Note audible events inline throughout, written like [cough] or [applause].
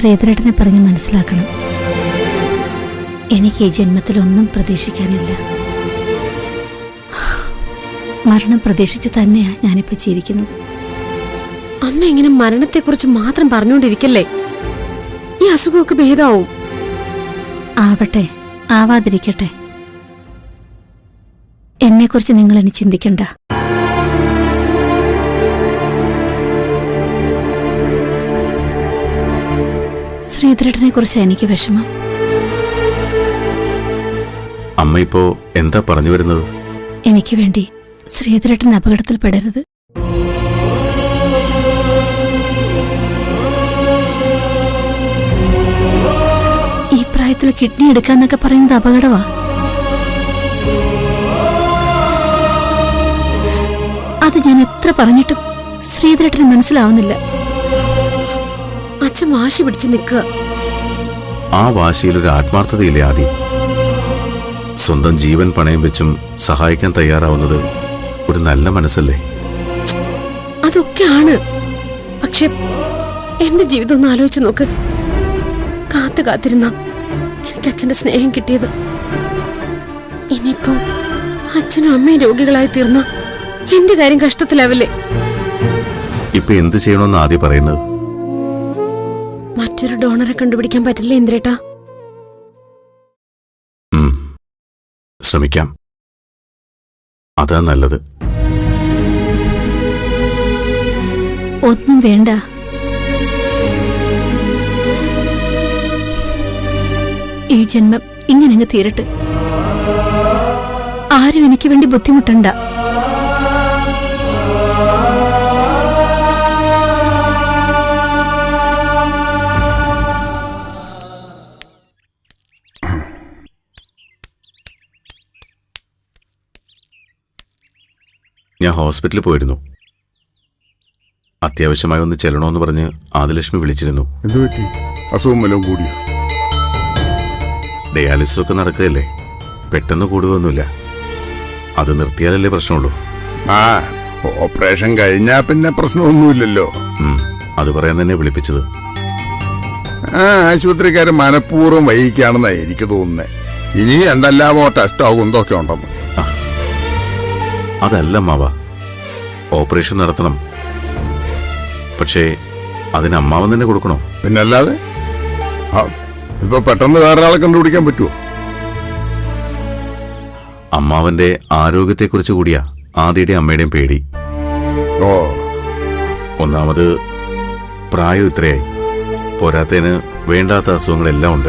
ശ്രീധരേട്ടനെ പറഞ്ഞ് മനസ്സിലാക്കണം. എനിക്ക് ഈ ജന്മത്തിൽ ഒന്നും പ്രതീക്ഷിക്കാനില്ല. മരണം പ്രതീക്ഷിച്ച് തന്നെയാ ഞാനിപ്പോ ജീവിക്കുന്നത്. അമ്മ ഇങ്ങനെ മരണത്തെക്കുറിച്ച് മാത്രം പറഞ്ഞുകൊണ്ടിരിക്കല്ലേ? ഈ അസുഖമൊക്കെ ഭേദാവും ആവട്ടെ ആവാതിരിക്കട്ടെ. എന്നെക്കുറിച്ച് നിങ്ങൾ ഇനി ചിന്തിക്കണ്ട. ശ്രീധരേട്ടനെ കുറിച്ച് എനിക്ക് വിഷമം. അമ്മ ഇപ്പോ എന്താ പറഞ്ഞു വരുന്നത്? എനിക്ക് വേണ്ടി ശ്രീധരട്ടൻ അപകടത്തിൽ പെടരുത് ഈ പ്രായത്തിൽ കിഡ്നി എടുക്കാന്നൊക്കെ പറയുന്നത് അപകടമാ അത് ഞാൻ എത്ര പറഞ്ഞിട്ടും ശ്രീധരേട്ടന് മനസ്സിലാവുന്നില്ല. അച്ഛൻ വാശി പിടിച്ച് നിൽക്കുക. ആ വാശിയിൽ ഒരു ആത്മാർത്ഥതയില്ലേ ആദ്യം സ്വന്തം ജീവൻ പണയം വെച്ചും സഹായിക്കാൻ തയ്യാറാവുന്നത് ഒരു നല്ല മനസ്സല്ലേ? അതൊക്കെയാണ് പക്ഷെ എന്റെ ജീവിതം ഒന്ന് ആലോചിച്ച് നോക്ക്. കാത്തു കാത്തിരുന്ന എനിക്ക് അച്ഛന്റെ സ്നേഹം കിട്ടിയത്. ഇനിയിപ്പോ അച്ഛനും അമ്മയും രോഗികളായി തീർന്ന എന്റെ കാര്യം കഷ്ടത്തിലാവില്ലേ? ഇപ്പൊ എന്ത് ചെയ്യണമെന്ന് ആദ്യം പറയുന്നത്? മറ്റൊരു ഡോണറെ കണ്ടുപിടിക്കാൻ പറ്റില്ല ഇന്ദ്രേട്ടാ. ശ്രമിക്കാം. അതാ നല്ലത്. ഒന്നും വേണ്ട. ഈ ജന്മം ഇങ്ങനെ അങ്ങ് തീരട്ടെ. ആരും എനിക്ക് വേണ്ടി ബുദ്ധിമുട്ടണ്ട. ഞാൻ ഹോസ്പിറ്റലിൽ പോയിരുന്നു. അത്യാവശ്യമായി ഒന്ന് ചെല്ലണമെന്ന് പറഞ്ഞ് ആദിലക്ഷ്മി വിളിച്ചിരുന്നു. എന്തു പറ്റി? അസുഖം വല്ലതും കൂടിയോ? ഡയാലിസിസ് ഒക്കെ നടക്കുകയല്ലേ? പെട്ടെന്ന് കൂടുകയൊന്നുമില്ല. അത് നിർത്തിയാലല്ലേ പ്രശ്നമുള്ളൂ. ആ ഓപ്പറേഷൻ കഴിഞ്ഞാ പിന്നെ പ്രശ്നമൊന്നുമില്ലല്ലോ. ഉം. അത് പറയാൻ തന്നെ വിളിപ്പിച്ചത്. ആ ആശുപത്രിക്കാരൻ മനഃപൂർവം വൈകിക്കാണെന്നാ എനിക്ക് തോന്നുന്നത് ഇനി എന്തെല്ലാമോ ടെസ്റ്റ് എന്തൊക്കെ ഉണ്ടെന്ന്. അതല്ല മാവ. ഓപ്പറേഷൻ നടത്തണം. പക്ഷേ അതിന് അമ്മാവൻ തന്നെ കൊടുക്കണോ? പിന്നല്ലാതെ? ഇപ്പൊ പെട്ടെന്ന് വേറൊരാളെ കണ്ടുപിടിക്കാൻ പറ്റുമോ അമ്മാവന്റെ ആരോഗ്യത്തെക്കുറിച്ച് കൂടിയാ ആദ്യയുടെ അമ്മയുടെയും പേടി. ഓ. ഒന്നാമത് പ്രായം ഇത്രയായി. പോരാത്തതിന് വേണ്ടാത്ത അസുഖങ്ങളെല്ലാം ഉണ്ട്.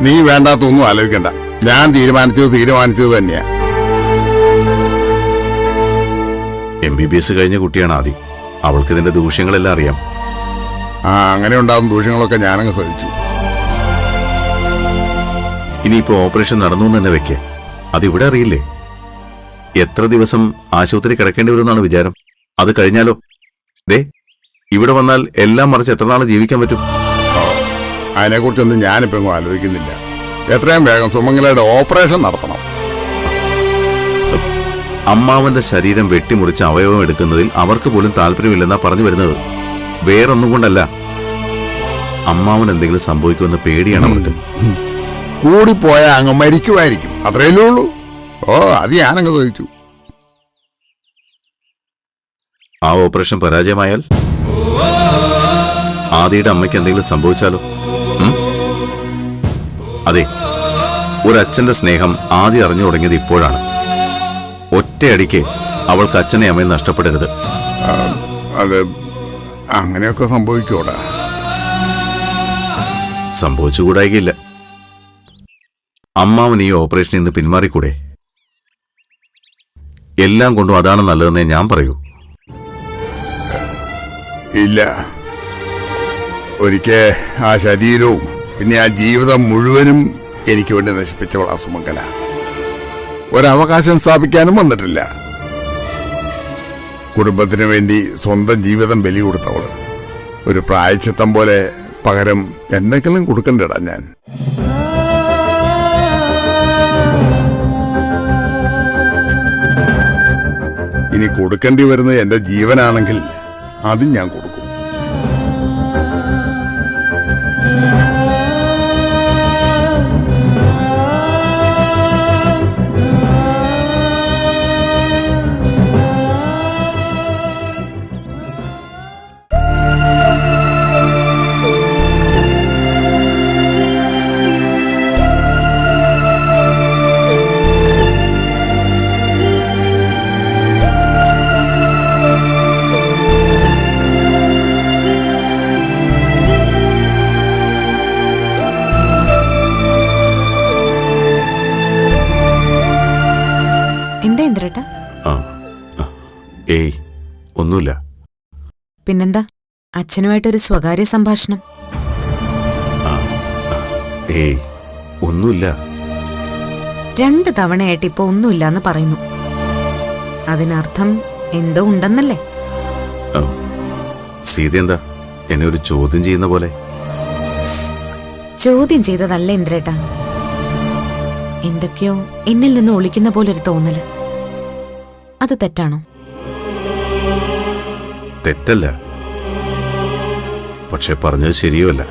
നീ വേണ്ടാത്തൊന്നും ആലോചിക്കണ്ട. ഞാൻ തീരുമാനിച്ചത് തീരുമാനിച്ചത് തന്നെയാ. എം ബി ബി എസ് കഴിഞ്ഞ കുട്ടിയാണ് ആദി. അവൾക്ക് ഇതിന്റെ ദൂഷ്യങ്ങളെല്ലാം അറിയാം. ആ അങ്ങനെ ഉണ്ടാകുന്ന ദൂഷ്യങ്ങളൊക്കെ ഞാനങ്ങ് സഹിച്ചു. ഇനിയിപ്പോ ഓപ്പറേഷൻ നടന്നു എന്ന് തന്നെ വെക്കേ. അതിവിടെ അറിയില്ലേ? എത്ര ദിവസം ആശുപത്രി കിടക്കേണ്ടി വരുമെന്നാണ് വിചാരം. അത് കഴിഞ്ഞാലോ? ദേ ഇവിടെ വന്നാൽ എല്ലാം മറിച്ച് എത്ര നാൾ ജീവിക്കാൻ പറ്റും? അതിനെക്കുറിച്ചൊന്നും ഞാനിപ്പോ എങ്ങും ആലോചിക്കുന്നില്ല. എത്രയും വേഗം സുമംഗലയുടെ ഓപ്പറേഷൻ നടത്തണം. അമ്മാവന്റെ ശരീരം വെട്ടിമുറിച്ച് അവയവം എടുക്കുന്നതിൽ അവർക്ക് പോലും താല്പര്യമില്ലെന്നാ പറഞ്ഞു വരുന്നത്. വേറൊന്നും കൊണ്ടല്ല അമ്മാവൻ എന്തെങ്കിലും സംഭവിക്കുമെന്ന് പേടിയാണ് അവർക്ക്. പോയ അങ്ങ് മരിക്കുമായിരിക്കും. അത്രയല്ലേ ഉള്ളൂ. ഓ അത് ഞാനങ്ങ് ചോദിച്ചു. ആ ഓപ്പറേഷൻ പരാജയമായാൽ? ആദിയുടെ അമ്മയ്ക്ക് എന്തെങ്കിലും സംഭവിച്ചാലോ? അതെ ഒരച്ഛന്റെ സ്നേഹം ആദ്യം അറിഞ്ഞു തുടങ്ങിയത് ഇപ്പോഴാണ്. ഒറ്റയടിക്ക് അവൾക്ക് അച്ഛനെ അമ്മയും നഷ്ടപ്പെടരുത്. അത് അങ്ങനെയൊക്കെ സംഭവിക്കൂടാ. സംഭവിച്ചുകൂടായില്ല അമ്മാവൻ ഈ ഓപ്പറേഷനിൽ നിന്ന് പിന്മാറിക്കൂടെ? എല്ലാം കൊണ്ടും അതാണ് നല്ലതെന്നേ ഞാൻ പറയൂ. ഇല്ല. ഒരിക്കൽ ആ ശരീരവും പിന്നെ ആ ജീവിതം മുഴുവനും എനിക്ക് വേണ്ടി നശിപ്പിച്ചവളാ സുമംഗല. ഒരവകാശം സ്ഥാപിക്കാനും വന്നിട്ടില്ല. കുടുംബത്തിന് വേണ്ടി സ്വന്തം ജീവിതം ബലി കൊടുത്തവൾ ഒരു പ്രായച്ചിത്തം പോലെ പകരം എന്തെങ്കിലും കൊടുക്കണ്ടടാ ഞാൻ. ഇനി കൊടുക്കേണ്ടി വരുന്നത് എന്റെ ജീവനാണെങ്കിൽ അതും ഞാൻ കൊടുക്കും. അച്ഛനുമായിട്ടൊരു സ്വകാര്യ സംഭാഷണം. ഏയ് ഒന്നുമില്ല. രണ്ട് തവണയായിട്ട് ഇപ്പൊ ഒന്നുമില്ല എന്ന് പറയുന്നു. അതിനർത്ഥം എന്തോ ഉണ്ടെന്നല്ലേ. സീത എന്താ എന്നെ ഒരു ചോദ്യം ചെയ്യുന്ന പോലെ? ചോദ്യം ചെയ്തതല്ല ഇന്ദ്രേട്ടാ? എന്തൊക്കെയോ എന്നിൽ നിന്ന് ഒളിക്കുന്ന പോലെ ഒരു തോന്നൽ. അത് തെറ്റാണോ? തെറ്റല്ല. പക്ഷെ പറഞ്ഞത് ശരിയുമല്ല.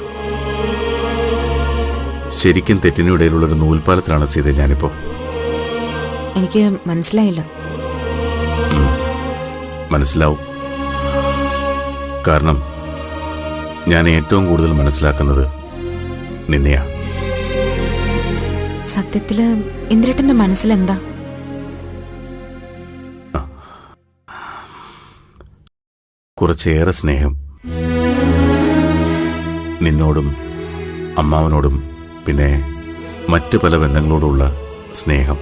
ശരിക്കും തെറ്റിനും ഇടയിലുള്ളൊരു നൂൽപ്പാലത്തിലാണ് സീത ഞാനിപ്പോ. എനിക്ക് മനസ്സിലായില്ല. മനസ്സിലാവും. കാരണം ഞാൻ ഏറ്റവും കൂടുതൽ മനസ്സിലാക്കുന്നത് നിന്നെയാ. സത്യത്തിൽ ഇന്ദ്രേട്ടന്റെ മനസ്സിലെന്താ? കുറച്ചേറെ സ്നേഹം നിന്നോടും അമ്മാവനോടും പിന്നെ മറ്റ് പല ബന്ധങ്ങളോടുള്ള സ്നേഹം.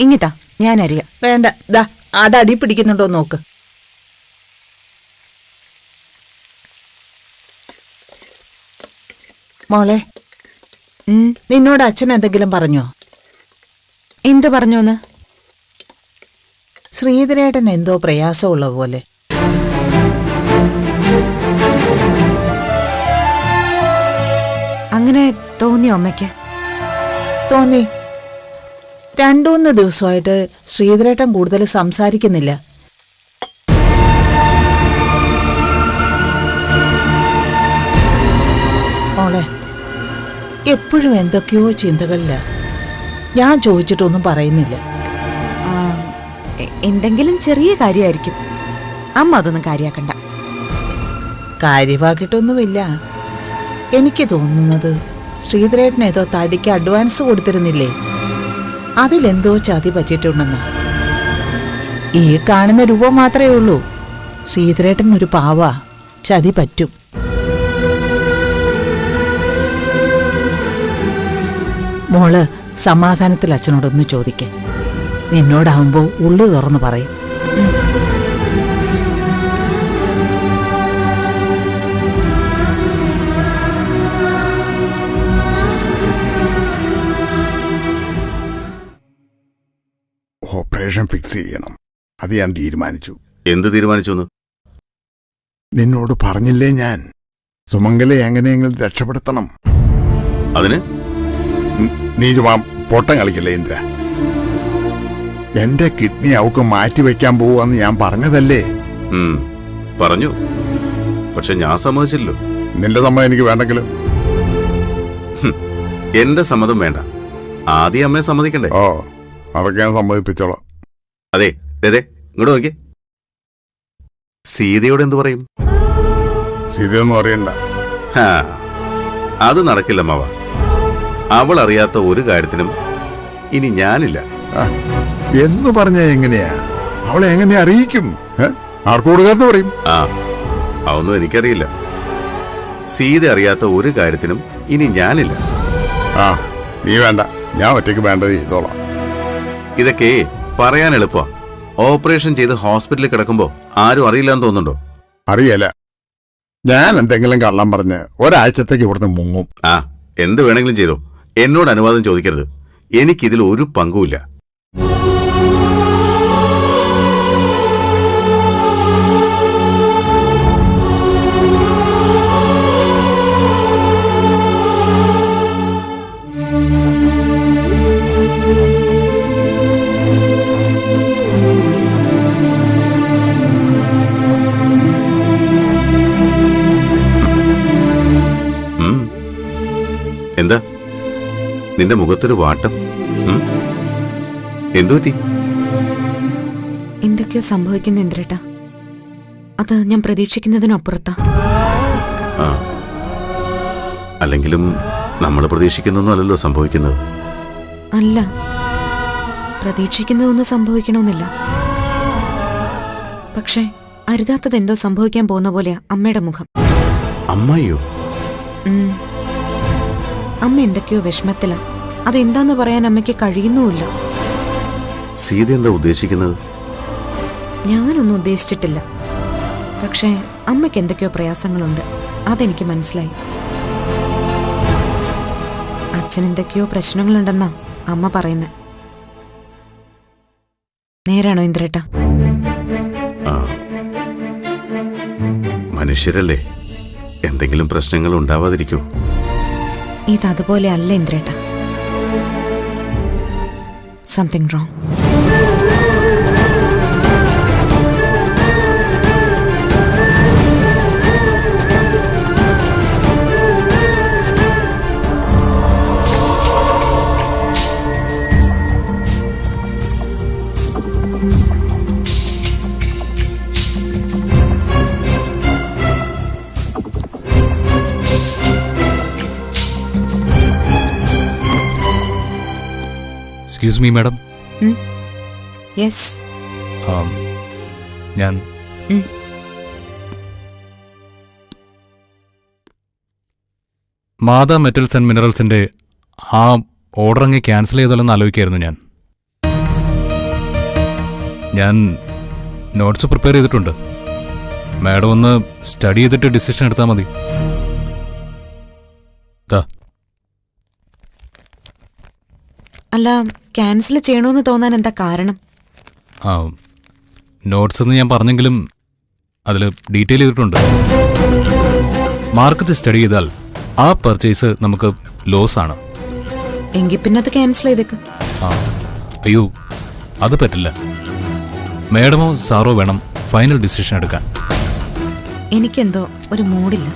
ഇങ്ങിതാ ഞാൻ അറിയാം വേണ്ട ദാ അത് അടി പിടിക്കുന്നുണ്ടോ നോക്ക്. മോളെ നിന്നോട് അച്ഛൻ എന്തെങ്കിലും പറഞ്ഞോ? എന്തു പറഞ്ഞോന്ന്? ശ്രീധരേട്ടൻ എന്തോ പ്രയാസമുള്ള പോലെ. അങ്ങനെ തോന്നി അമ്മയ്ക്ക്. തോന്നി. രണ്ടൂന്ന് ദിവസമായിട്ട് ശ്രീധരേട്ടൻ കൂടുതൽ സംസാരിക്കുന്നില്ല. മോളെ എപ്പോഴും എന്തൊക്കെയോ ചിന്തകളില്ല ഞാൻ ചോദിച്ചിട്ടൊന്നും പറയുന്നില്ല. എന്തെങ്കിലും ചെറിയ കാര്യമായിരിക്കും അമ്മ അതൊന്നും കാര്യാക്കണ്ട. കാര്യമാക്കിയിട്ടൊന്നുമില്ല എനിക്ക് തോന്നുന്നത് ശ്രീധരേട്ടൻ ഏതോ തടിക്ക് അഡ്വാൻസ് കൊടുത്തിരുന്നില്ലേ? അതിലെന്തോ ചതി പറ്റിയിട്ടുണ്ടെന്ന്. ഈ കാണുന്ന രൂപം മാത്രമേ ഉള്ളൂ. ശ്രീധരേട്ടൻ ഒരു പാവ ചതി പറ്റും. മോൾ സമാധാനത്തിൽ അച്ഛനോടൊന്ന് ചോദിക്ക. നിന്നോടാവുമ്പോൾ ഉള്ളു തുറന്നു പറയും. ഓപ്പറേഷൻ ഫിക്സ് ചെയ്യണം. അത് ഞാൻ തീരുമാനിച്ചു. എന്ത് തീരുമാനിച്ചു നിന്നോട് പറഞ്ഞില്ലേ ഞാൻ? സുമംഗലെ എങ്ങനെയെങ്കിലും രക്ഷപ്പെടുത്തണം. അതിന്? നീ ചുമ്മാ പൊട്ടം കളിക്കില്ല ഇന്ദ്ര? എന്റെ കിഡ്നി അവക്ക് മാറ്റിവെക്കാൻ പോവാന്ന് ഞാൻ പറഞ്ഞതല്ലേ? പറഞ്ഞു. പക്ഷെ ഞാൻ സമ്മതിച്ചില്ലോ നിന്റെ സമ്മതം എനിക്ക് വേണ്ടെങ്കിലോ. എന്റെ സമ്മതം വേണ്ട. ആദ്യം അമ്മയെ സമ്മതിക്കണ്ടേ? ഓ അതൊക്കെ ഞാൻ സമ്മതിപ്പിച്ചോളാം. അതെ അതെ ഇങ്ങോട്ട് നോക്കി സീതയോട് എന്തു പറയും? സീതയൊന്നും അറിയണ്ട. അത് നടക്കില്ല മാവ. അവൾ അറിയാത്ത ഒരു കാര്യത്തിനും ഇനി ഞാനില്ല. എന്ന് പറഞ്ഞ എങ്ങനെയാ? അവളെ എങ്ങനെ അറിയിക്കും? ഏ? ആർക്ക് പറയും? ആ അതൊന്നും എനിക്കറിയില്ല. സീത അറിയാത്ത ഒരു കാര്യത്തിനും ഇനി ഞാനില്ല. ആ നീ വേണ്ട. ഞാൻ ഒറ്റയ്ക്ക് വേണ്ടത് ചെയ്തോളാം. ഇതൊക്കെ പറയാൻ എളുപ്പ. ഓപ്പറേഷൻ ചെയ്ത് ഹോസ്പിറ്റലിൽ കിടക്കുമ്പോ ആരും അറിയില്ലെന്ന് തോന്നുന്നുണ്ടോ? അറിയല ഞാൻ എന്തെങ്കിലും കള്ളം പറഞ്ഞ് ഒരാഴ്ചത്തേക്ക് ഇവിടുന്ന് മുങ്ങും. ആ എന്ത് വേണമെങ്കിലും ചെയ്തോ. എന്നോട് അനുവാദം ചോദിക്കരുത്. എനിക്കിതിൽ ഒരു പങ്കുമില്ല. നിന്റെ മുഖത്തൊരു വാട്ടം. എന്തുപറ്റി എന്തു പറ്റി? എന്തൊക്കെയോ സംഭവിക്കുന്നു ഇന്ദ്രേട്ട. അത് ഞാൻ പ്രതീക്ഷിക്കുന്നതിനപ്പുറത്താ. അല്ലെങ്കിലും നമ്മൾ പ്രതീക്ഷിക്കുന്നൊന്നും അല്ലല്ലോ അല്ല. പ്രതീക്ഷിക്കുന്നതൊന്നും സംഭവിക്കണമെന്നില്ല. പക്ഷേ അരുതാത്തത് എന്തോ സംഭവിക്കാൻ പോകുന്ന പോലെയാ അമ്മയുടെ മുഖം. അമ്മയോ. അമ്മ എന്തൊക്കെയോ വിഷമത്തിലാ. അതെന്താന്ന് പറയാൻ അമ്മയ്ക്ക് കഴിയുന്നുമില്ല. സീത എന്താ ഉദ്ദേശിക്കുന്നത്? ഞാനൊന്നും ഉദ്ദേശിച്ചിട്ടില്ല. പക്ഷേ അമ്മയ്ക്ക് എന്തൊക്കെയോ പ്രയാസങ്ങളുണ്ട്. അതെനിക്ക് മനസ്സിലായി. അച്ഛൻ എന്തൊക്കെയോ പ്രശ്നങ്ങളുണ്ടെന്നാ അമ്മ പറയുന്നത് നേരാണോ ഇന്ദ്രേട്ട? മനുഷ്യരല്ലേ? എന്തെങ്കിലും പ്രശ്നങ്ങൾ ഉണ്ടാവാതിരിക്കോ. ഇത് അതുപോലെ അല്ല ഇന്ദ്രേട്ട. Something wrong excuse me madam yes ഞാൻ. മാതാ മെറ്റൽസ് ആൻഡ് മിനറൽസിന്റെ ആ ഓർഡർ അങ്ങ് ക്യാൻസൽ ചെയ്താലെന്ന് ആലോചിക്കായിരുന്നു ഞാൻ. ഞാൻ നോട്ട്സ് പ്രിപ്പയർ ചെയ്തിട്ടുണ്ട്. മാഡം ഒന്ന് സ്റ്റഡി ചെയ്തിട്ട് ഡിസിഷൻ എടുത്താൽ മതി. ദാ. അല്ല ക്യാൻസൽ ചെയ്യണമെന്ന് തോന്നാൻ എന്താ കാരണം? ആ നോട്ട്സ് എന്ന് ഞാൻ പറഞ്ഞെങ്കിലും അതിൽ ഡീറ്റെയിൽ ചെയ്തിട്ടുണ്ട്. മാർക്കറ്റ് സ്റ്റഡി ചെയ്താൽ ആ പർച്ചേസ് നമുക്ക് ലോസ് ആണ്. എങ്കിൽ പിന്നെ അത് ക്യാൻസൽ ചെയ്തേക്ക്. ആ അയ്യോ അത് പറ്റില്ല. മേഡമോ സാറോ വേണം ഫൈനൽ ഡിസിഷൻ എടുക്കാൻ. എനിക്കെന്തോ ഒരു മൂഡില്ല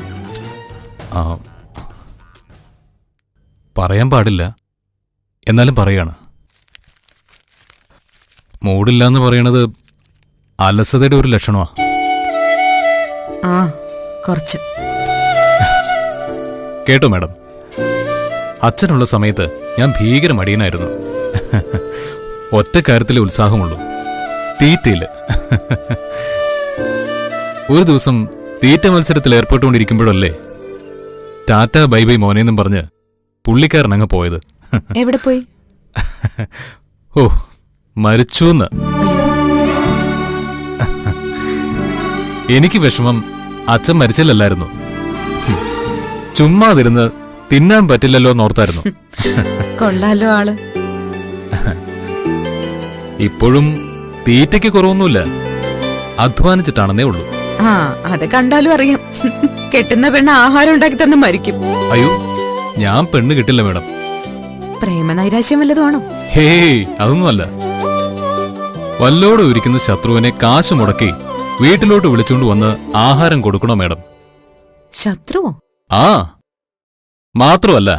ആ പറയാൻ പാടില്ല. എന്നാലും പറയാണ്. മൂടില്ല എന്ന് പറയണത് അലസതയുടെ ഒരു ലക്ഷണമാ. ആ കുറച്ച്. കേട്ടോ മാഡം. അച്ഛനുള്ള സമയത്ത് ഞാൻ ഭീകര മടിയനായിരുന്നു. ഒറ്റ കാര്യത്തിലെ ഉത്സാഹമുള്ളൂ. തീറ്റയിൽ. ഒരു ദിവസം തീറ്റ മത്സരത്തിൽ ഏർപ്പെട്ടുകൊണ്ടിരിക്കുമ്പോഴല്ലേ ടാറ്റ ബൈ ബൈ മോനെന്നും പറഞ്ഞ് പുള്ളിക്കാരൻ അങ്ങ് പോയത്. എവിടെ പോയി? ഓ മരിച്ചു എനിക്ക് വിഷമം അച്ഛൻ മരിച്ചില്ലല്ലായിരുന്നു. ചുമ്മാതിരുന്ന് തിന്നാൻ പറ്റില്ലല്ലോ എന്നോർത്തായിരുന്നു കൊള്ളാലോ ആൾ. ഇപ്പോഴും തീറ്റയ്ക്ക് കുറവൊന്നുമില്ല. അധ്വാനിച്ചിട്ടാണെന്നേ ഉള്ളൂ. ആ അത് കണ്ടാലും അറിയാം. കെട്ടുന്ന പെണ്ണ് ആഹാരം ഉണ്ടാക്കി തന്നെ മരിക്കും. അയ്യോ ഞാൻ പെണ്ണ് കിട്ടില്ല മേഡം. പ്രേമനൈരാശ്യം വല്ലതുമാണോ? ഹേ അതൊന്നുമല്ല വല്ലോടെ ഒരിക്കുന്ന ശത്രുവിനെ കാശ് മുടക്കി വീട്ടിലോട്ട് വിളിച്ചുകൊണ്ട് വന്ന് ആഹാരം കൊടുക്കണോ മേഡം? ശത്രുവോ? ആ. മാത്രമല്ല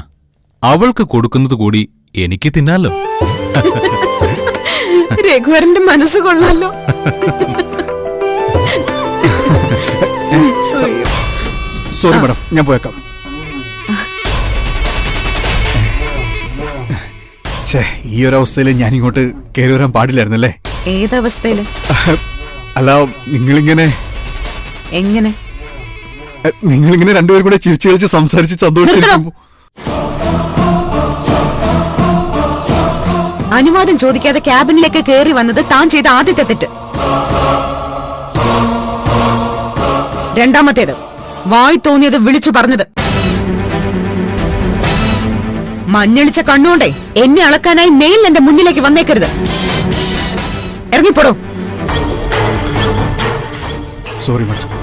അവൾക്ക് കൊടുക്കുന്നത് കൂടി എനിക്ക് തിന്നാലോ. [laughs] രഘുവരന്റെ മനസ്സ് കൊള്ളാലോ. സോറി മേഡം ഞാൻ പോയേക്കാം. ഛേ ഈ ഒരു അവസ്ഥയിൽ ഞാൻ ഇങ്ങോട്ട് കയറി വരാൻ പാടില്ലായിരുന്നല്ലേ? ഏതവസ്ഥയിൽ? അല്ല നിങ്ങളിങ്ങനെ എങ്ങനെ? നിങ്ങളിങ്ങനെ രണ്ടുപേരും കൂടെ ചിരിച്ചു കളിച്ച് സംസാരിച്ച് സന്തോഷിച്ചിരിക്കുമ്പോ അനുവാദം ചോദിക്കാതെ ക്യാബിനിലേക്ക് കയറി വന്നത് താൻ ചെയ്ത ആദ്യത്തെ തെറ്റ്. രണ്ടാമത്തേത് വായി തോന്നിയത് വിളിച്ചു പറഞ്ഞത്. മഞ്ഞളിച്ച കണ്ണുകൊണ്ടേ എന്നെ അളക്കാനായി മെയിൽ എന്റെ മുന്നിലേക്ക് വന്നേക്കരുത്. ഇറങ്ങിപ്പോടോ. സോറി മാഡം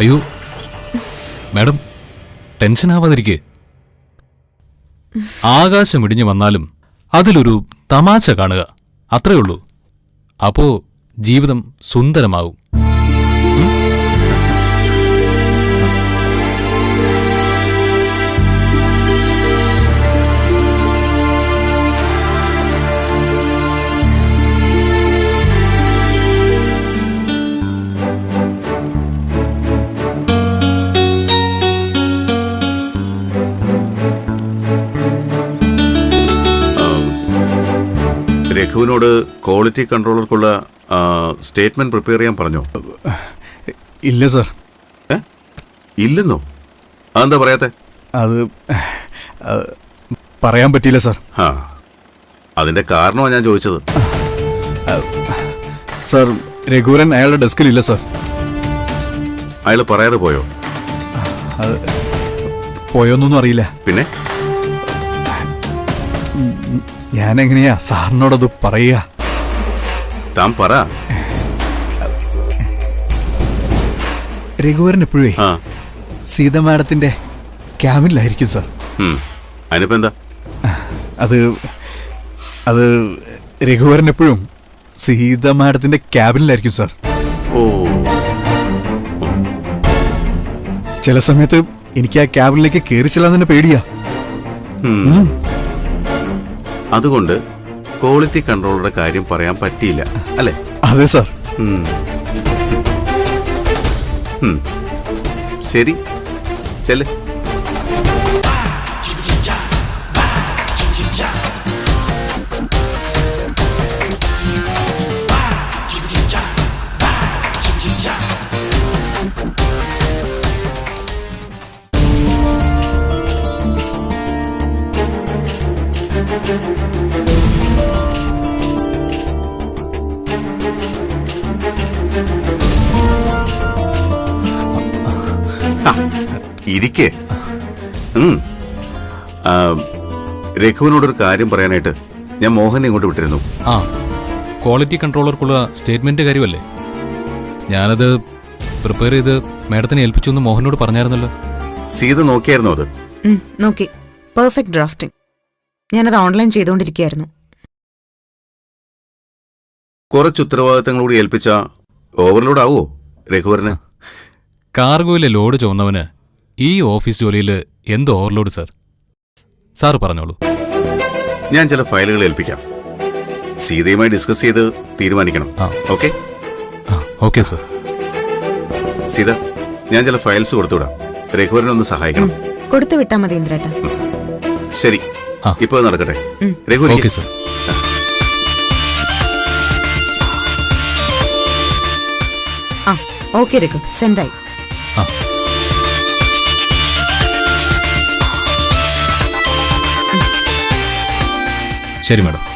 അയ്യോ. മാഡം ടെൻഷൻ ആവാതിരിക്കെ. ആകാശം ഇടിഞ്ഞു വന്നാലും അതിലൊരു തമാശ കാണുക. അത്രയുള്ളൂ അപ്പോ ജീവിതം സുന്ദരമാവും രഘുവിനോട് ക്വാളിറ്റി കൺട്രോളർക്കുള്ള സ്റ്റേറ്റ്മെന്റ് പ്രിപ്പയർ ചെയ്യാൻ പറഞ്ഞോ? ഇല്ല സർ ഇല്ലെന്നോ? അതെന്താ പറയാത്തെ? അത് അത് പറയാൻ പറ്റിയില്ല സർ ആ അതിന്റെ കാരണമാണ് ഞാൻ ചോദിച്ചത്. സർ രഘുവരൻ അയാളുടെ ഡെസ്കിലില്ല സർ അയാൾ പറയാതെ പോയോ? പോയോന്നൊന്നും അറിയില്ല. പിന്നെ? ഞാൻ എങ്ങനെയാ സാറിനോടത് പറയുക താൻ പറ. രഘുവരൻ എപ്പോഴേ? ആ. സീത മാഡത്തിന്റെ ക്യാബിനിലായിരിക്കും സാർ. ഉം. അതിനിപ്പോ എന്താ? അത് അത് രഘുവരൻ എപ്പോഴും സീത മാഡത്തിന്റെ ക്യാബിനിലായിരിക്കും സാർ. ഓ. ചില സമയത്ത് എനിക്ക് ആ ക്യാബിനിലേക്ക് കയറി ചെല്ലാൻ തന്നെ പേടിയാ. ഉം. അതുകൊണ്ട് ക്വാളിറ്റി കൺട്രോളറുടെ കാര്യം പറയാൻ പറ്റിയില്ല അല്ലേ? അതെ സാർ. ശരി. ചെല്ല്. ഇരിക്കേ. രഘുവിനോടൊരു കാര്യം പറയാനായിട്ട് ഞാൻ മോഹനെ ഇങ്ങോട്ട് വിട്ടിരുന്നു. ആ ക്വാളിറ്റി കൺട്രോളർക്കുള്ള സ്റ്റേറ്റ്മെന്റ് കാര്യമല്ലേ? ഞാനത് പ്രിപ്പയർ ചെയ്ത് മാഡത്തിനെ ഏൽപ്പിച്ചു എന്ന് മോഹനോട് പറഞ്ഞായിരുന്നല്ലോ. സീത നോക്കിയായിരുന്നോ അത്? നോക്കി. പെർഫെക്റ്റ് ഡ്രാഫ്റ്റിംഗ് ഞാനത് ഓൺലൈൻ ചെയ്തുകൊണ്ടിരിക്കുകയായിരുന്നു. കുറച്ച് ഉത്തരവാദിത്തങ്ങളോട് ഏൽപ്പിച്ച ഓവർലോഡ് ആവോ രഘുവരന്? കാർഗോയിലെ ലോഡ് ചുമന്നവന് ഈ ഓഫീസ് ജോലിയിൽ എന്ത് ഓവർലോഡ് സാർ? സാർ പറഞ്ഞോളൂ. ഞാൻ ചില ഫയലുകൾ ഏൽപ്പിക്കാം. സീതയുമായി ഡിസ്കസ് ചെയ്ത് തീരുമാനിക്കണം. ആ. ഓക്കെ? Okay sir. സീത ഞാൻ ചില ഫയൽസ് കൊടുത്തുവിടാം. രഘുവരനെ ഒന്ന് സഹായിക്കണം. കൊടുത്തു വിട്ടാ മതി ഇന്ദ്രേട്ടാ. ശരി. ഇപ്പൊ നടക്കട്ടെ. Raghu okay sir. ആ ഓക്കെ രഘു. സെൻഡായി. ആ. ശരി മാഡം.